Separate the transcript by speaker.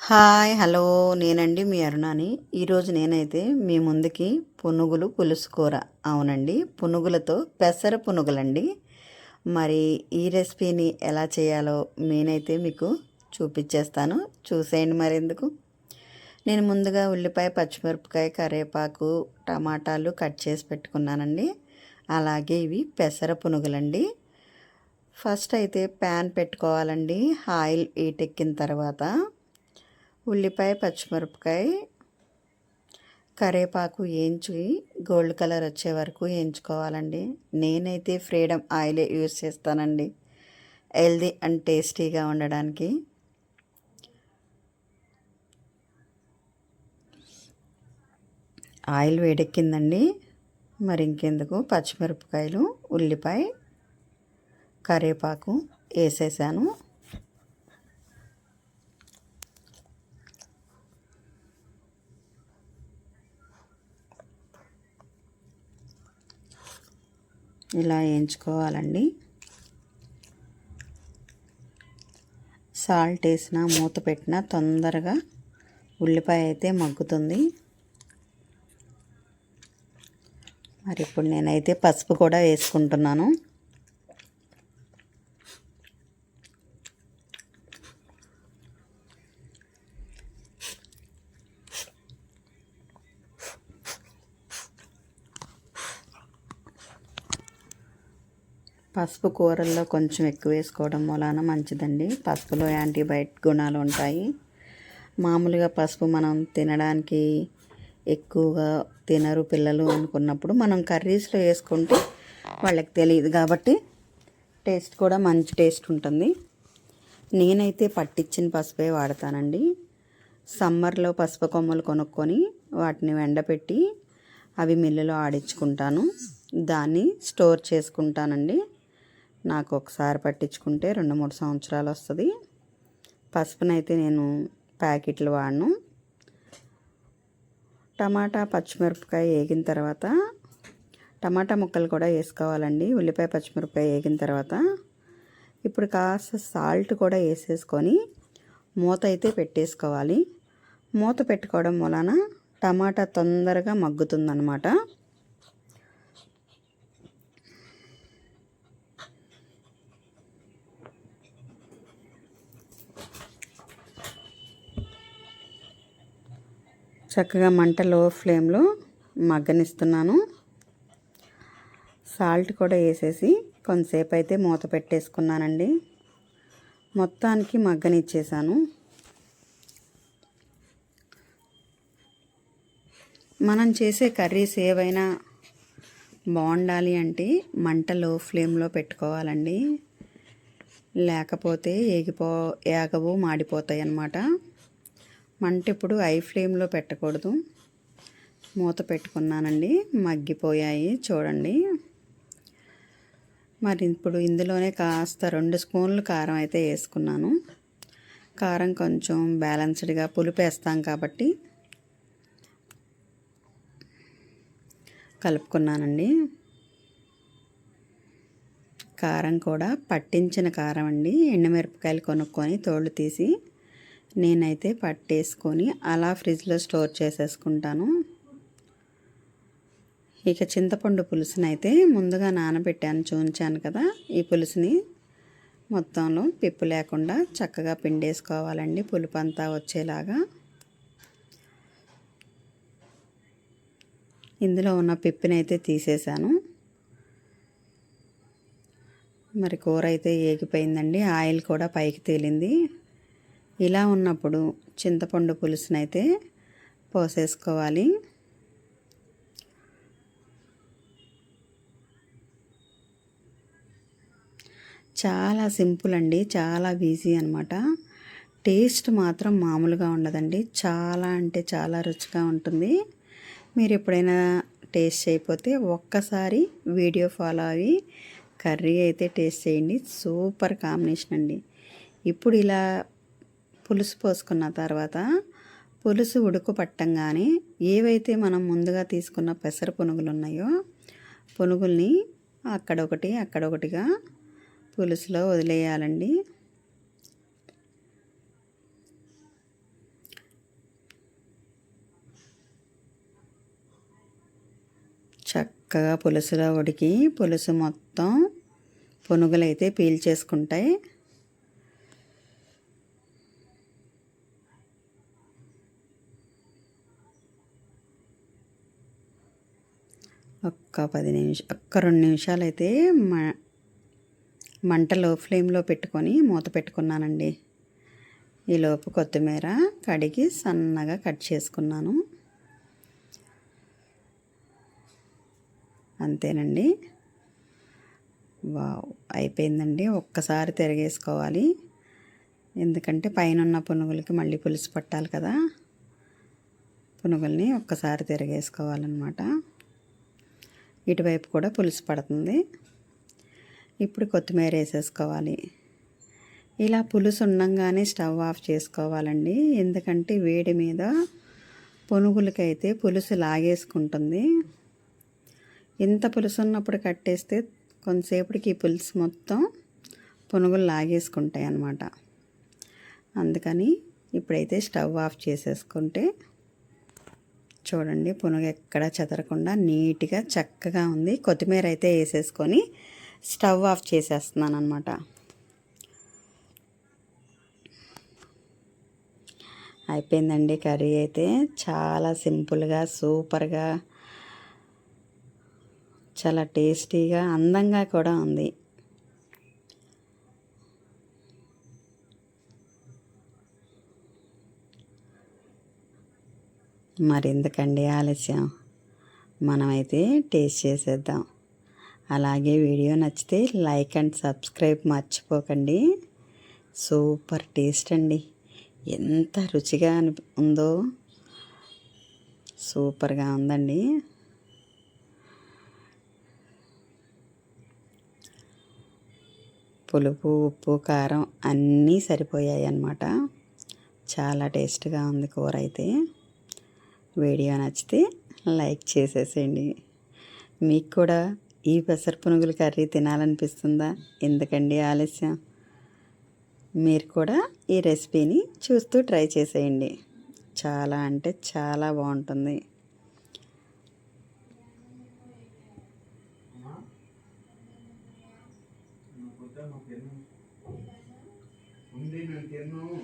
Speaker 1: Hi hello. నేనండి మీ అరుణాని. ఈరోజు నేనైతే మీ ముందుకి పునుగులు పులుసు కూర అవునండి పునుగులతో పెసర పునుగులండి. మరి ఈ రెసిపీని ఎలా చేయాలో నేనైతే మీకు చూపించేస్తాను చూసేయండి మరి ఎందుకు నేను ముందుగా ఉల్లిపాయ పచ్చిమిరపకాయ కరివేపాకు టమాటాలు కట్ చేసి పెట్టుకున్నానండి. అలాగే ఇవి పెసర పునుగులండి. ఫస్ట్ అయితే ప్యాన్ పెట్టుకోవాలండి. ఆయిల్ ఈటెక్కిన తర్వాత ఉల్లిపాయ పచ్చిమిరపకాయ కరేపాకు వేయించి గోల్డ్ కలర్ వచ్చే వరకు వేయించుకోవాలండి. నేనైతే ఫ్రీడమ్ ఆయిలే యూస్ చేస్తానండి. హెల్దీ అండ్ టేస్టీగా ఉండడానికి. ఆయిల్ వేడెక్కిందండి. మరి ఇంకెందుకు? పచ్చిమిరపకాయలు ఉల్లిపాయ కరేపాకు వేసేసాను. ఇలా వేయించుకోవాలండి. సాల్ట్ వేసిన మూత పెట్టిన తొందరగా ఉల్లిపాయ అయితే మగ్గుతుంది. మరి ఇప్పుడు నేనైతే పసుపు కూడా వేసుకుంటున్నాను. పసుపు కూరల్లో కొంచెం ఎక్కువ వేసుకోవడం వలన మంచిదండి. పసుపులో యాంటీబయాటిక్ గుణాలు ఉంటాయి. మామూలుగా పసుపు మనం తినడానికి ఎక్కువగా తినరు పిల్లలు అనుకున్నప్పుడు మనం కర్రీస్లో వేసుకుంటే వాళ్ళకి తెలియదు కాబట్టి టేస్ట్ కూడా మంచి టేస్ట్ ఉంటుంది. నేనైతే పట్టించిన పసుపే వాడతానండి. సమ్మర్లో పసుపు కొమ్మలు కొనుక్కొని వాటిని ఎండపెట్టి అవి మిల్లులో ఆడించుకుంటాను. దాన్ని స్టోర్ చేసుకుంటానండి. నాకు ఒకసారి పట్టించుకుంటే రెండు మూడు సంవత్సరాలు వస్తుంది. పసుపునైతే నేను ప్యాకెట్లు వాడను. టమాటా పచ్చిమిరపకాయ వేగిన తర్వాత టమాటా ముక్కలు కూడా వేసుకోవాలండి. ఉల్లిపాయ పచ్చిమిరపకాయ వేగిన తర్వాత ఇప్పుడు కాస్త సాల్ట్ కూడా వేసేసుకొని మూత అయితే పెట్టేసుకోవాలి. మూత పెట్టుకోవడం వలన టమాటా తొందరగా మగ్గుతుందన్నమాట. చక్కగా మంట లో ఫ్లేమ్లో మగ్గనిస్తున్నాను. సాల్ట్ కూడా వేసేసి కొంతసేపు అయితే మూత పెట్టేసుకున్నానండి. మొత్తానికి మగ్గనిచ్చేసాను. మనం చేసే కర్రీస్ ఏవైనా బాగుండాలి అంటే మంట లో ఫ్లేమ్లో పెట్టుకోవాలండి. లేకపోతే ఏగిపో ఏగవు మాడిపోతాయి అన్నమాట మంట ఇప్పుడు ఐ ఫ్లేమ్లో పెట్టకూడదు. మూత పెట్టుకున్నానండి. మగ్గిపోయాయి. చూడండి. మరి ఇప్పుడు ఇందులోనే కాస్త రెండు స్పూన్లు కారం అయితే వేసుకున్నాను. కారం కొంచెం బ్యాలెన్స్డ్గా పులుపు వేస్తాం కాబట్టి కలుపుకున్నానండి. కారం కూడా పట్టించిన కారం అండి. ఎండుమిరపకాయలు కొనుక్కొని తోళ్ళు తీసి నేనైతే పట్టేసుకొని అలా ఫ్రిడ్జ్లో స్టోర్ చేసేసుకుంటాను. ఇక చింతపండు పులుసుని అయితే ముందుగా నానబెట్టాను చూంచాను కదా. ఈ పులుసుని మొత్తంలో పిప్పు లేకుండా చక్కగా పిండేసుకోవాలండి పులుపు అంతా వచ్చేలాగా. ఇందులో ఉన్న పిప్పిని అయితే తీసేసాను మరి కూర అయితే ఏగిపోయిందండి ఆయిల్ కూడా పైకి తేలింది. ఇలా ఉన్నప్పుడు చింతపండు పులుసునైతే పోసేసుకోవాలి. చాలా సింపుల్ అండి చాలా ఈజీ అనమాట టేస్ట్ మాత్రం మామూలుగా ఉండదండి చాలా అంటే చాలా రుచిగా ఉంటుంది. మీరు ఎప్పుడైనా టేస్ట్ చేయకపోతే ఒక్కసారి వీడియో ఫాలో అవి కర్రీ అయితే టేస్ట్ చేయండి సూపర్ కాంబినేషన్ అండి. ఇప్పుడు ఇలా పులుసు పోసుకున్న తర్వాత పులుసు ఉడుకు పట్టంగానే ఏవైతే మనం ముందుగా తీసుకున్న పెసర పునుగులు ఉన్నాయో పునుగుల్ని అక్కడొకటి అక్కడొకటిగా పులుసులో వదిలేయాలండి. చక్కగా పులుసులో ఉడికి పులుసు మొత్తం పునుగులైతే పీల్చేసుకుంటాయి. ఒక్క పది నిమిషం ఒక్క రెండు నిమిషాలు అయితే మ మంట లో ఫ్లేమ్లో పెట్టుకొని మూత పెట్టుకున్నానండి. ఈలోపు కొత్తిమీర కడిగి సన్నగా కట్ చేసుకున్నాను. అంతేనండి. వావ్! అయిపోయిందండి. ఒక్కసారి తిరగేసుకోవాలి. ఎందుకంటే పైన ఉన్న పునుగులకి మళ్ళీ పులుసు పట్టాలి కదా. పునుగుల్ని ఒక్కసారి తిరగేసుకోవాలన్నమాట. ఇటువైపు కూడా పులుసు పడుతుంది. ఇప్పుడు కొత్తిమీర వేసేసుకోవాలి. ఇలా పులుసు ఉండంగానే స్టవ్ ఆఫ్ చేసుకోవాలండి. ఎందుకంటే వేడి మీద పునుగులకైతే పులుసు లాగేసుకుంటుంది. ఇంత పులుసు ఉన్నప్పుడు కట్టేస్తే కొంతసేపటికి ఈ పులుసు మొత్తం పునుగులు లాగేసుకుంటాయి అన్నమాట అందుకని ఇప్పుడైతే స్టవ్ ఆఫ్ చేసేసుకుంటే చూడండి పునుగు ఎక్కడ చెదరకుండా నీట్గా చక్కగా ఉంది. కొత్తిమీర అయితే వేసేసుకొని స్టవ్ ఆఫ్ చేసేస్తున్నాను అనమాట అయిపోయిందండి కర్రీ అయితే. చాలా సింపుల్గా సూపర్గా చాలా టేస్టీగా అందంగా కూడా ఉంది. మరెందుకండి ఆలస్యం? మనమైతే టేస్ట్ చేసేద్దాం. అలాగే వీడియో నచ్చితే లైక్ అండ్ సబ్స్క్రైబ్ మర్చిపోకండి. సూపర్ టేస్ట్ అండి. ఎంత రుచిగా అని ఉందో సూపర్గా ఉందండి. పులుపు ఉప్పు కారం అన్నీ సరిపోయాయి అన్నమాట చాలా టేస్ట్గా ఉంది కూర అయితే వీడియో నచ్చితే లైక్ చేసేసేయండి. మీకు కూడా ఈ పెసర పునుగుల కర్రీ తినాలనిపిస్తుందా? ఎందుకండి ఆలస్యం? మీరు కూడా ఈ రెసిపీని చూస్తూ ట్రై చేసేయండి. చాలా అంటే చాలా బాగుంటుంది.
Speaker 2: ఉంది నేను తిన్నాను